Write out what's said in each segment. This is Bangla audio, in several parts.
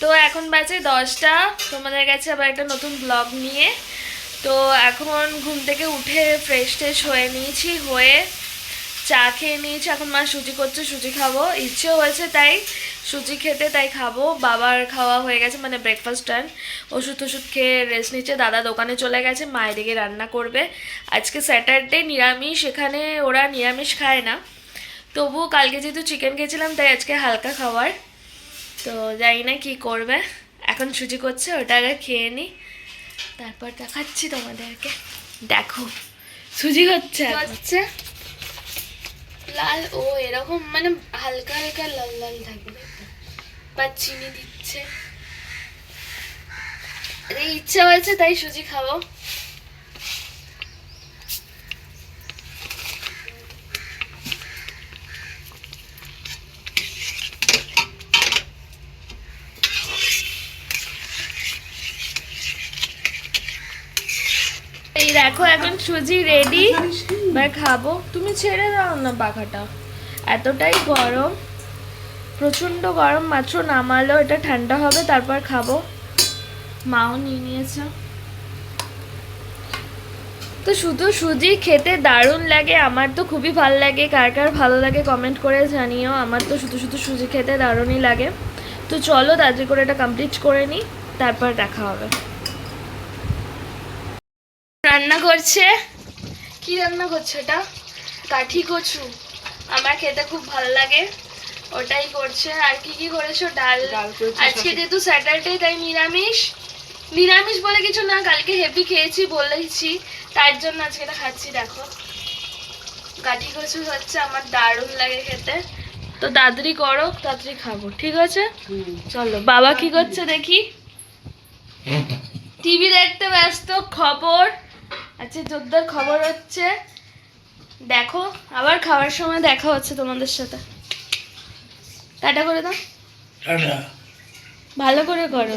তো এখন বাজে দশটা। তোমাদের কাছে আবার একটা নতুন ব্লগ নিয়ে। তো এখন ঘুম থেকে উঠে ফ্রেশ ট্রেশ হয়ে নিয়েছি, হয়ে চা খেয়ে নিয়েছি। এখন মা সুজি করছে, সুজি খাব। ইচ্ছে হয়েছে তাই সুজি খেতে, তাই খাব। বাবার খাওয়া হয়ে গেছে মানে ব্রেকফাস্ট ডান ওষুধ ওষুধ খেয়ে রেস্ট নিচ্ছে। দাদা দোকানে চলে গেছে, মা এদিকে রান্না করবে। আজকে স্যাটারডে নিরামিষ, এখানে ওরা নিরামিষ খায় না। তবু কালকে যেহেতু চিকেন খেয়েছিলাম, তাই আজকে হালকা খাবার তো জানি না কি করবে। এখন সুজি করছে, ওটা আগে খেয়ে নি। তারপর দেখাচ্ছি তোমাদেরকে। দেখো, সুজি হচ্ছে হচ্ছে। লাল, ও এরকম মানে হালকা হালকা লাল লাল থাকবে। বা চিনি দিচ্ছে। ইচ্ছা হয়েছে তাই সুজি খাব এই দেখো, এখন সুজি রেডি এবার খাব। তুমি ছেড়ে দাও না পাখাটা। এতটাই গরম, প্রচণ্ড গরম, মাত্র নামালো, এটা ঠান্ডা হবে, তারপর খাব। মাও নিয়ে নিয়েছে। তো শুধু সুজি খেতে দারুণ লাগে, আমার তো খুবই ভালো লাগে। কার কার ভালো লাগে কমেন্ট করে জানিও, আমার তো শুধু শুধু সুজি খেতে দারুণই লাগে। তো চলো তাড়াতাড়ি করে এটা কমপ্লিট করে নিই, তারপর দেখা হবে। রান্না করছে? কি রান্না করছে এটা? কাঠি কচু আমার খেতে খুব ভালো লাগে। ওটাই করছে। আর কি কি করেছ? ডাল। আজকে যেহেতু স্যাটারডে তাই নিরামিষ। নিরামিষ বলে কিছু না কালকে হেভি খেয়েছি বলেছি তার জন্য আজকে এটা খাচ্ছি দেখো। কাঠি কচু হচ্ছে। আমার দারুণ লাগে খেতে। তো তাড়াতাড়ি করো তাড়াতাড়ি খাব। ঠিক আছে? হুম। চলো বাবা কি করছে দেখি। টিভি দেখতে ব্যস্ত খবর। আচ্ছা জোরদার খবর হচ্ছে দেখো আবার খাওয়ার সময় দেখা হচ্ছে তোমাদের সাথে। টাটা করে দাও। ভালো করে করো।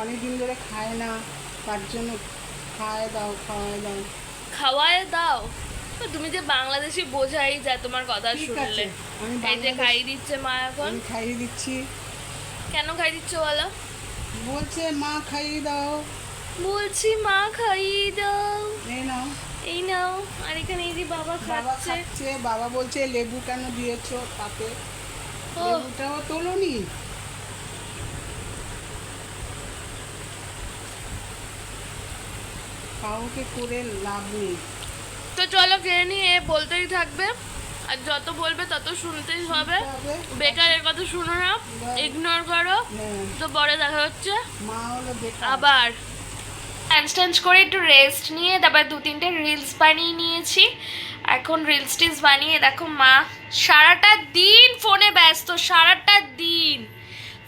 অনেকদিন ধরে খায় না তার জন্য খায় দাও খাওয়ায় দাও। খাওয়ায় দাও। তুমি যে বাংলাদেশি বোঝাই যা তোমার কথা শুনলে। এই যে খাইয়ে দিচ্ছে মা এখন। আমি খাইয়ে দিচ্ছি। কেন খাই দিচ্ছ বলো? বলছে মা খাইয়ে দাও। বলছি মা খাইয়ে দাও। এই নাও। এই নাও। আর এখানে এই যে বাবা খাচ্ছে। বাবা বলছে লেবু কেন দিয়েছ তাতে? লেবুটাও তোলনি? কাউকে করে লাভ নেই। তো চলো খেয়ে নিয়ে বলতেই থাকবে। আর যত বলবে তত শুনতেই হবে। তবে বেকারের কথা শুনো না ইগনোর করো। তো পরে দেখা হচ্ছে। বেকার আবার ডান্স করে একটু রেস্ট নিয়ে, তারপর দু তিনটে রিলস বানিয়ে নিয়েছি। এখন রিলস টিলস বানিয়ে দেখো মা, সারাটা দিন ফোনে ব্যস্ত, সারাটা দিন।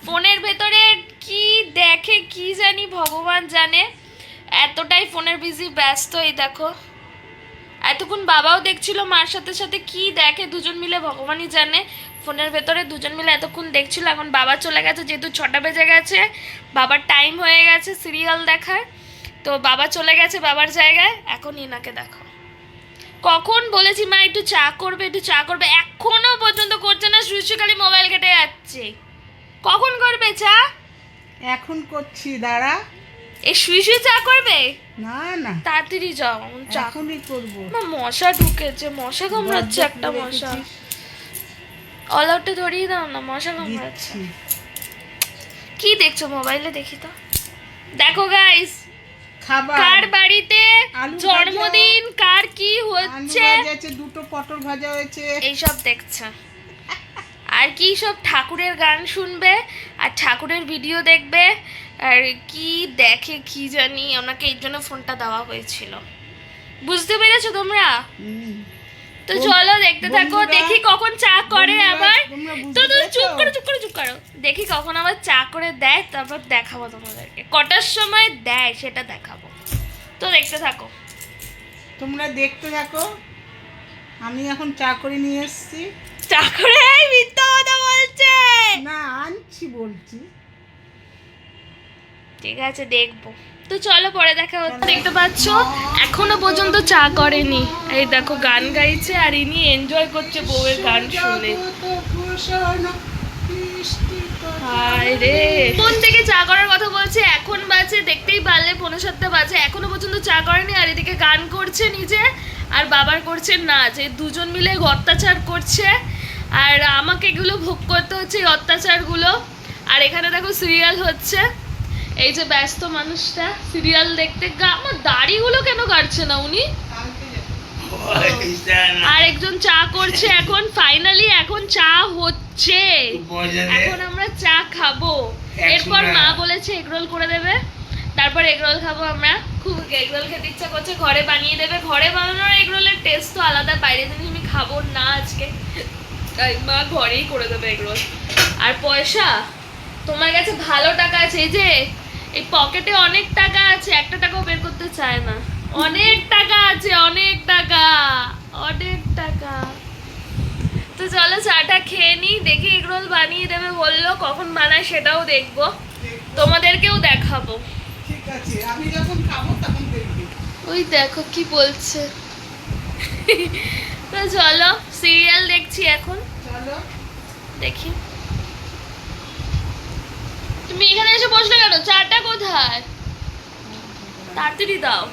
ফোনের ভেতরে কি দেখে, কি জানি ভগবান জানে। এতটাই ফোনের বিজি ব্যস্ত এই দেখো। এতক্ষণ বাবাও দেখছিল, মার সাথে সাথে কি দেখে দুজন মিলে ভগবানই জানে। ফোনের ভেতরে দুজন মিলে এতক্ষণ দেখছিল, এখন বাবা চলে গেছে, যেহেতু ছটা বেজে গেছে, বাবার টাইম হয়ে গেছে সিরিয়াল দেখার। তো বাবা চলে গেছে বাবার জায়গায়, এখন ইনাকে দেখো। কখন বলেছি, মা, একটু চা করবে, একটু চা করবে? এখনও পর্যন্ত করছে না, শুয়ে মোবাইল কেটে যাচ্ছে। কখন করবে চা? এখন করছি, দাঁড়া। এই শুয়ে শুয়ে চা করবে? না না। তাড়াতাড়ি যাও চা এখনই করব। মা মশা ঢুকেছে মশা কামড়াচ্ছে একটা মশা। অল আউটটা ধরিয়ে দাও না মশা কামড়াচ্ছে। কি দেখছ মোবাইলে দেখি তো? দেখো গাইস খাবার। কার বাড়িতে জন্মদিন কার কি হচ্ছে? দুটো পটল ভাজা হয়েছে। এইসব দেখছে। আর কি সব ঠাকুরের গান শুনবে আর ঠাকুরের ভিডিও দেখবে আর কি দেখে কি জানি আমাকে এই জন্য ফোনটা দেওয়া হয়েছিল। বুঝতে পেরেছ তোমরা? তো চলো দেখতে থাকো দেখি কখন চা করে আবার। তো তুমি চুপ করো চুপ করো চুপ করো। দেখি কখন আবার চা করে দেয় তারপর দেখাবো তোমাদেরকে। কটার সময় দেয় সেটা দেখাবো। তো দেখতে থাকো। তোমরা দেখতে থাকো। আমি এখন চা করে নিয়ে এসেছি। চা করে মিথ্যা কথা বলছে। না আনছি বলছি। ঠিক আছে, দেখব। তো চলো পরে দেখা হচ্ছে। দেখতে পাচ্ছ? এখনও পর্যন্ত চা করেনি। এই দেখো, গান গাইছে আর ইনি এনজয় করছে বউয়ের গান শুনে। কোন থেকে চা করার কথা বলছে, এখন বাজে, দেখতেই পারলে পনেরো সাতটা বাজে। এখনও পর্যন্ত চা করেনি আর এদিকে গান করছে নিজে আর বাবার করছে নাচ। এই দুজন মিলে অত্যাচার করছে। আর আমাকে এগুলো ভোগ করতে হচ্ছে এই অত্যাচারগুলো। আর এখানে দেখো সিরিয়াল হচ্ছে। এই যে ব্যস্ত মানুষটা সিরিয়াল দেখতে আমার দাড়িগুলো কেন কাটছে না উনি? আর একজন চা করছে এখন ফাইনালি এখন চা হচ্ছে। এখন আমরা চা খাব। এরপর মা বলেছে এগরোল করে দেবে। তারপর এগরোল খাব আমরা। খুব এগরোল খেতে ইচ্ছা করছে ঘরে বানিয়ে দেবে। ঘরে বানানোর এগরোলের টেস্ট তো আলাদা বাইরে জিনিস আমি খাব না আজকে। তাই মা ঘরেই করে দেবে এগরোল। আর পয়সা? তোমার কাছে ভালো টাকা আছে এই যে এই পকেটে অনেক টাকা আছে একটা টাকাও বের করতে চায় না। অনেক টাকা আছে অনেক টাকা অনেক টাকা। তো চলো চাটা খেয়ে নিই দেখি এগরোল বানিয়ে দেবে বলল কখন বানায় সেটাও দেখব। তোমাদেরকেও দেখাবো। ঠিক আছে আমি যখন খাব তখন দেখবি। ওই দেখো কি বলছে। তো চলো সিরিয়াল দেখছি এখন। চলো। দেখি। তুমি এখানে এসে বসলে কেন? চাটা কোথায়? তাড়াতাড়ি দাও।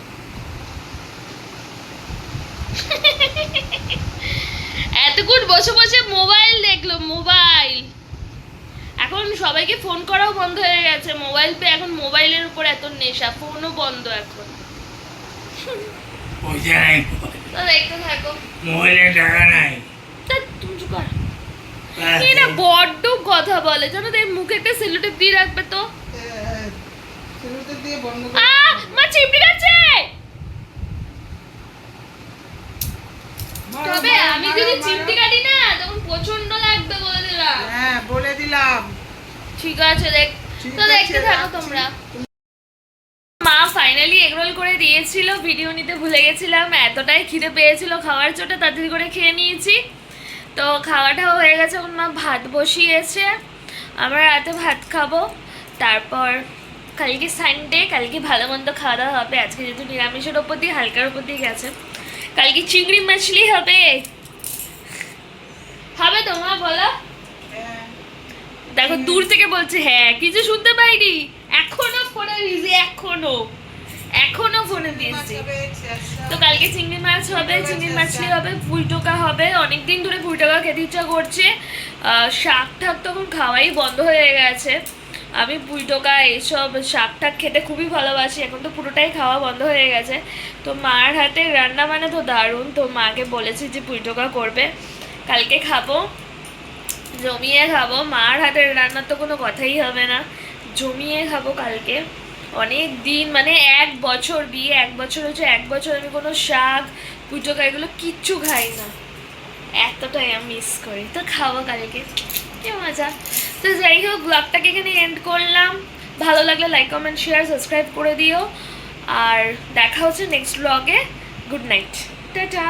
এতক্ষণ বসে বসে মোবাইল দেখল মোবাইল। এখন সবাইকে ফোন করাও বন্ধ হয়ে গেছে। মোবাইল পে এখন মোবাইলের উপর এত নেশা ফোনও বন্ধ এখন। পয়সা নাই। তো দেখতে থাকো। মোবাইলে টাকা নাই। তা তুমি কর। এ না বড্ড কথা বলে। জানো তো মুখে একটা সেলুটেপ দিয়ে রাখবে তো। সেলুতে দিয়ে বন্ধ মা কাটছে তবে আমি যদি চিমটি কাটি না তখন প্রচণ্ড লাগবে বলে দিলাম হ্যাঁ বলে দিলাম। ঠিক আছে দেখ। তো দেখতে থাকো তোমরা। মা ফাইনালি এগরোল করে দিয়েছিল ভিডিও নিতে ভুলে গেছিলাম এতটাই খিদে পেয়েছিল খাওয়ার চোটে তাড়াতাড়ি করে খেয়ে নিয়েছি। তো খাওয়াটাও হয়ে গেছে এখন মা ভাত বসিয়েছে। আমরা রাতে ভাত খাব। তারপর কালকে সানডে কালকে ভালো মন্দ খাওয়া দাওয়া হবে। আজকে যেহেতু নিরামিষের ওপর দিয়ে হালকার ওপর দিয়ে গেছে। কালকে চিংড়ি মাছলি হবে। হবে তো মা বলো? হ্যাঁ, দেখো দূর থেকে বলছে হ্যাঁ কিছু শুনতে পাইনি। এখনও ফোনে বিজি এখনও। এখনও ফোনে বিজি তো কালকে চিংড়ি মাছ হবে চিংড়ি আছে। মাছলি হবে ফুল টোকা হবে। অনেকদিন ধরে ফুল টোকা খেতে ইচ্ছা করছে। শাক ঠাক তখন খাওয়াই বন্ধ হয়ে গেছে। আমি পুই টোকা এইসব শাক টাক খেতে খুবই ভালোবাসি। এখন তো পুরোটাই খাওয়া বন্ধ হয়ে গেছে। তো মার হাতে রান্না মানে তো দারুণ। তো মাকে বলেছি যে পুই টোকা করবে। কালকে খাব জমিয়ে খাব। মার হাতের রান্নার তো কোনো কথাই হবে না। জমিয়ে খাব কালকে। অনেক দিন মানে এক বছর বিয়ে, এক বছর হচ্ছে এক বছর আমি কোনো শাক, পুজো এগুলো কিচ্ছু খাই না। এতটাই আমি মিস করি। তো খাব কালকে। কি মজা। তো যাই হোক ব্লগটাকে এখানে এন্ড করলাম। ভালো লাগলে লাইক কমেন্ট শেয়ার সাবস্ক্রাইব করে দিও। আর দেখা হচ্ছে নেক্সট ব্লগে গুড নাইট টাটা।